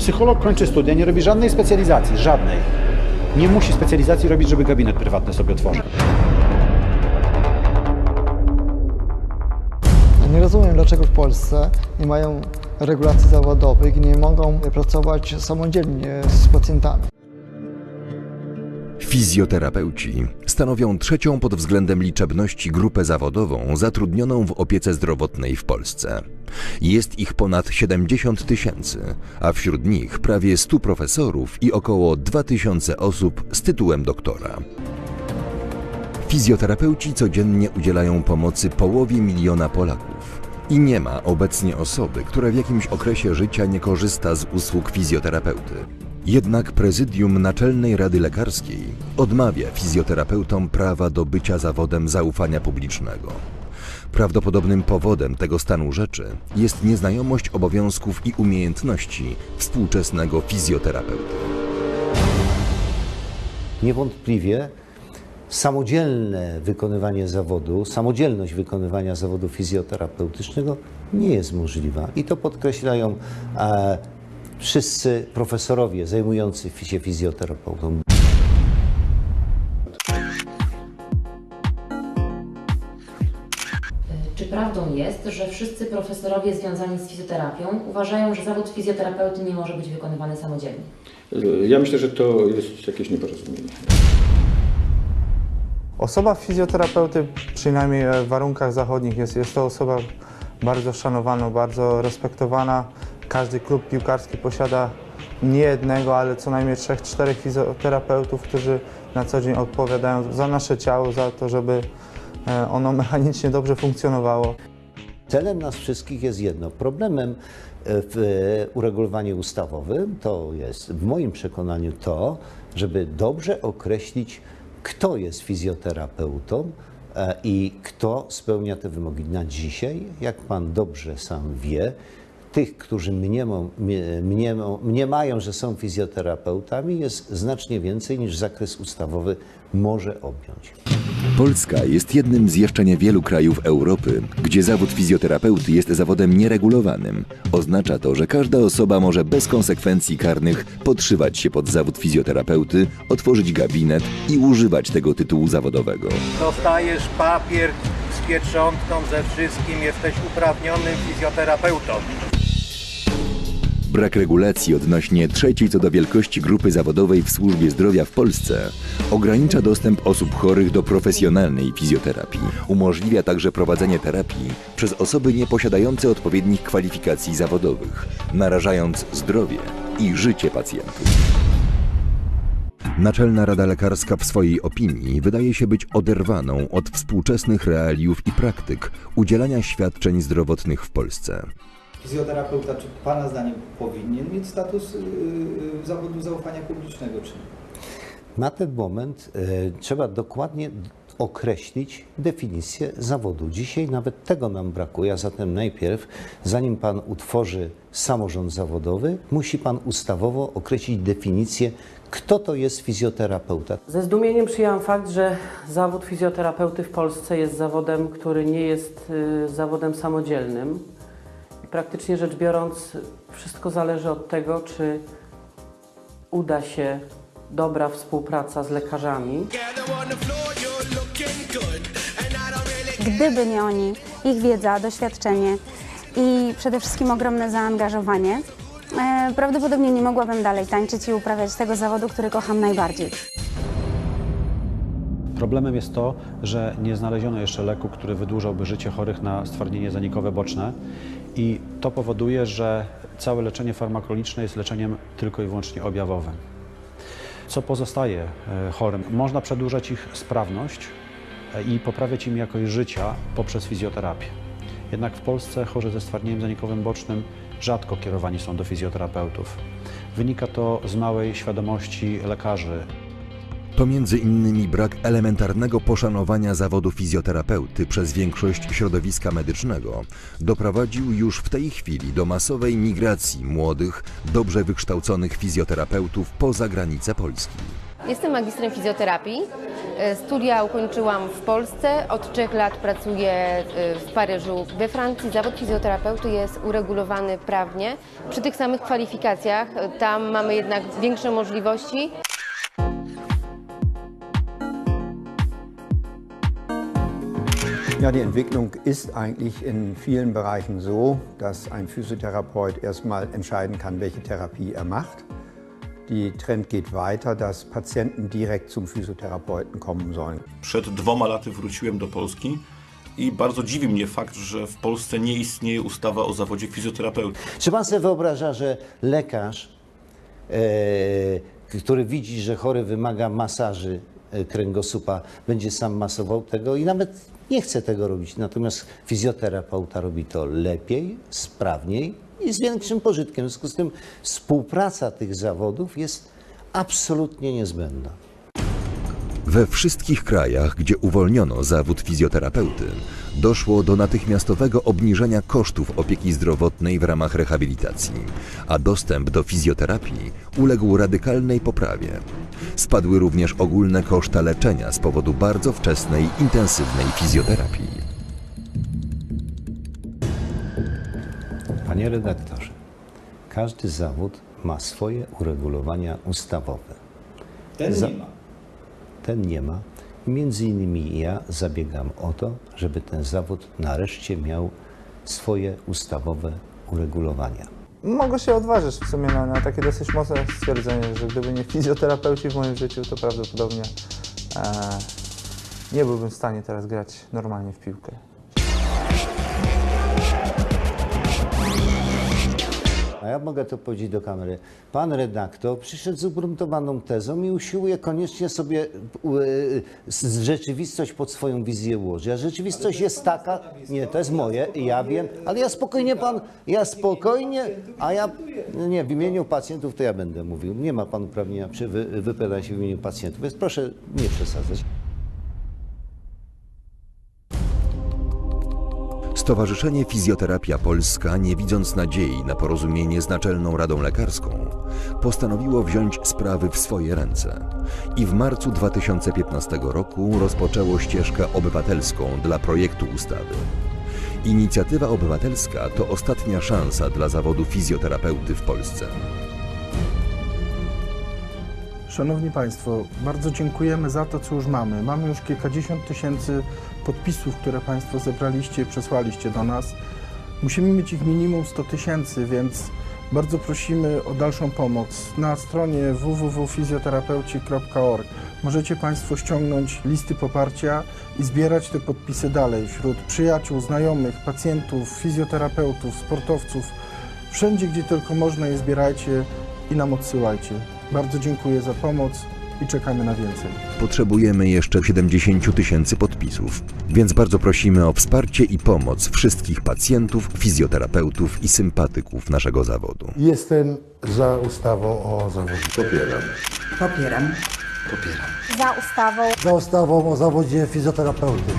Psycholog kończy studia, nie robi żadnej specjalizacji, żadnej. Nie musi specjalizacji robić, żeby gabinet prywatny sobie otworzył. Nie rozumiem, dlaczego w Polsce nie mają regulacji zawodowych i nie mogą pracować samodzielnie z pacjentami. Fizjoterapeuci stanowią trzecią pod względem liczebności grupę zawodową zatrudnioną w opiece zdrowotnej w Polsce. Jest ich ponad 70 tysięcy, a wśród nich prawie 100 profesorów i około 2000 osób z tytułem doktora. Fizjoterapeuci codziennie udzielają pomocy połowie miliona Polaków. I nie ma obecnie osoby, która w jakimś okresie życia nie korzysta z usług fizjoterapeuty. Jednak prezydium Naczelnej Rady Lekarskiej odmawia fizjoterapeutom prawa do bycia zawodem zaufania publicznego. Prawdopodobnym powodem tego stanu rzeczy jest nieznajomość obowiązków i umiejętności współczesnego fizjoterapeuty. Niewątpliwie samodzielne wykonywanie zawodu, samodzielność wykonywania zawodu fizjoterapeutycznego nie jest możliwa. I to podkreślają e, wszyscy profesorowie zajmujący się fizjoterapeutą. Czy prawdą jest, że wszyscy profesorowie związani z fizjoterapią uważają, że zawód fizjoterapeuty nie może być wykonywany samodzielnie? Ja myślę, że to jest jakieś nieporozumienie. Osoba fizjoterapeuty, przynajmniej w warunkach zachodnich, jest, jest to osoba bardzo szanowana, bardzo respektowana. Każdy klub piłkarski posiada nie jednego, ale co najmniej trzech, czterech fizjoterapeutów, którzy na co dzień odpowiadają za nasze ciało, za to, żeby e, ono mechanicznie dobrze funkcjonowało. Celem nas wszystkich jest jedno. Problemem e, w uregulowaniu ustawowym to jest w moim przekonaniu to, żeby dobrze określić, kto jest fizjoterapeutą e, i kto spełnia te wymogi. Na dzisiaj, jak Pan dobrze sam wie, tych, którzy mniemą, mnie- mniemą, mniemają, że są fizjoterapeutami, jest znacznie więcej niż zakres ustawowy może objąć. Polska jest jednym z jeszcze niewielu krajów Europy, gdzie zawód fizjoterapeuty jest zawodem nieregulowanym. Oznacza to, że każda osoba może bez konsekwencji karnych podszywać się pod zawód fizjoterapeuty, otworzyć gabinet i używać tego tytułu zawodowego. Dostajesz papier z pieczątką ze wszystkim, jesteś uprawnionym fizjoterapeutą. Brak regulacji odnośnie trzeciej co do wielkości grupy zawodowej w służbie zdrowia w Polsce ogranicza dostęp osób chorych do profesjonalnej fizjoterapii. Umożliwia także prowadzenie terapii przez osoby nieposiadające odpowiednich kwalifikacji zawodowych, narażając zdrowie i życie pacjentów. Naczelna Rada Lekarska w swojej opinii wydaje się być oderwaną od współczesnych realiów i praktyk udzielania świadczeń zdrowotnych w Polsce. Fizjoterapeuta, czy Pana zdaniem powinien mieć status yy, zawodu zaufania publicznego, czy nie? Na ten moment e, trzeba dokładnie określić definicję zawodu. Dzisiaj nawet tego nam brakuje, a zatem najpierw, zanim Pan utworzy samorząd zawodowy, musi Pan ustawowo określić definicję, kto to jest fizjoterapeuta. Ze zdumieniem przyjęłam fakt, że zawód fizjoterapeuty w Polsce jest zawodem, który nie jest y, zawodem samodzielnym. Praktycznie rzecz biorąc, wszystko zależy od tego, czy uda się dobra współpraca z lekarzami. Gdyby nie oni, ich wiedza, doświadczenie i przede wszystkim ogromne zaangażowanie, e, prawdopodobnie nie mogłabym dalej tańczyć i uprawiać tego zawodu, który kocham najbardziej. Problemem jest to, że nie znaleziono jeszcze leku, który wydłużałby życie chorych na stwardnienie zanikowe boczne i to powoduje, że całe leczenie farmakologiczne jest leczeniem tylko i wyłącznie objawowym. Co pozostaje e, chorym? Można przedłużać ich sprawność e, i poprawiać im jakość życia poprzez fizjoterapię. Jednak w Polsce chorzy ze stwardnieniem zanikowym bocznym rzadko kierowani są do fizjoterapeutów. Wynika to z małej świadomości lekarzy To między innymi brak elementarnego poszanowania zawodu fizjoterapeuty przez większość środowiska medycznego doprowadził już w tej chwili do masowej migracji młodych, dobrze wykształconych fizjoterapeutów poza granice Polski. Jestem magistrem fizjoterapii. E, Studia ukończyłam w Polsce. Od trzech lat pracuję e, w Paryżu. We Francji zawód fizjoterapeuty jest uregulowany prawnie przy tych samych kwalifikacjach. E, Tam mamy jednak większe możliwości. Ja, die Entwicklung ist eigentlich in vielen Bereichen so, dass ein Physiotherapeut erstmal entscheiden kann, welche Therapie er macht. Die Trend geht weiter, dass Patienten direkt zum Physiotherapeuten kommen sollen. Przed dwoma laty wróciłem do Polski i bardzo dziwi mnie fakt, że w Polsce nie istnieje ustawa o zawodzie fizjoterapeuty. Czy pan sobie wyobraża, że lekarz, e, który widzi, że chory wymaga masaży kręgosłupa, będzie sam masował tego i nawet nie chce tego robić. Natomiast fizjoterapeuta robi to lepiej, sprawniej i z większym pożytkiem. W związku z tym współpraca tych zawodów jest absolutnie niezbędna. We wszystkich krajach, gdzie uwolniono zawód fizjoterapeuty, doszło do natychmiastowego obniżenia kosztów opieki zdrowotnej w ramach rehabilitacji, a dostęp do fizjoterapii uległ radykalnej poprawie. Spadły również ogólne koszta leczenia z powodu bardzo wczesnej, intensywnej fizjoterapii. Panie redaktorze, każdy zawód ma swoje uregulowania ustawowe. Ten nie ma. Ten nie ma. I między innymi ja zabiegam o to, żeby ten zawód nareszcie miał swoje ustawowe uregulowania. Mogę się odważyć w sumie na, na takie dosyć mocne stwierdzenie, że gdyby nie fizjoterapeuci w moim życiu, to prawdopodobnie e, nie byłbym w stanie teraz grać normalnie w piłkę. Ja mogę to powiedzieć do kamery. Pan redaktor przyszedł z ugruntowaną tezą i usiłuje koniecznie sobie y, z- rzeczywistość pod swoją wizję ułożyć. A rzeczywistość jest taka, nie, to jest moje, ja wiem, ale ja spokojnie pan, ja spokojnie, a ja, nie, w imieniu pacjentów to ja będę mówił. Nie ma pan uprawnienia przy wy, wypowiadania się w imieniu pacjentów, więc proszę nie przesadzać. Stowarzyszenie Fizjoterapia Polska, nie widząc nadziei na porozumienie z Naczelną Radą Lekarską, postanowiło wziąć sprawy w swoje ręce i w marcu 2015 roku rozpoczęło ścieżkę obywatelską dla projektu ustawy. Inicjatywa obywatelska to ostatnia szansa dla zawodu fizjoterapeuty w Polsce. Szanowni Państwo, bardzo dziękujemy za to, co już mamy. Mamy już kilkadziesiąt tysięcy podpisów, które Państwo zebraliście i przesłaliście do nas. Musimy mieć ich minimum 100 tysięcy, więc bardzo prosimy o dalszą pomoc. Na stronie www.fizjoterapeuci.org możecie Państwo ściągnąć listy poparcia i zbierać te podpisy dalej wśród przyjaciół, znajomych, pacjentów, fizjoterapeutów, sportowców. Wszędzie, gdzie tylko można je zbierajcie i nam odsyłajcie. Bardzo dziękuję za pomoc i czekamy na więcej. Potrzebujemy jeszcze 70 tysięcy podpisów, więc bardzo prosimy o wsparcie i pomoc wszystkich pacjentów, fizjoterapeutów i sympatyków naszego zawodu. Jestem za ustawą o zawodzie. Popieram. Popieram. Za ustawą Za ustawą o zawodzie fizjoterapeuty.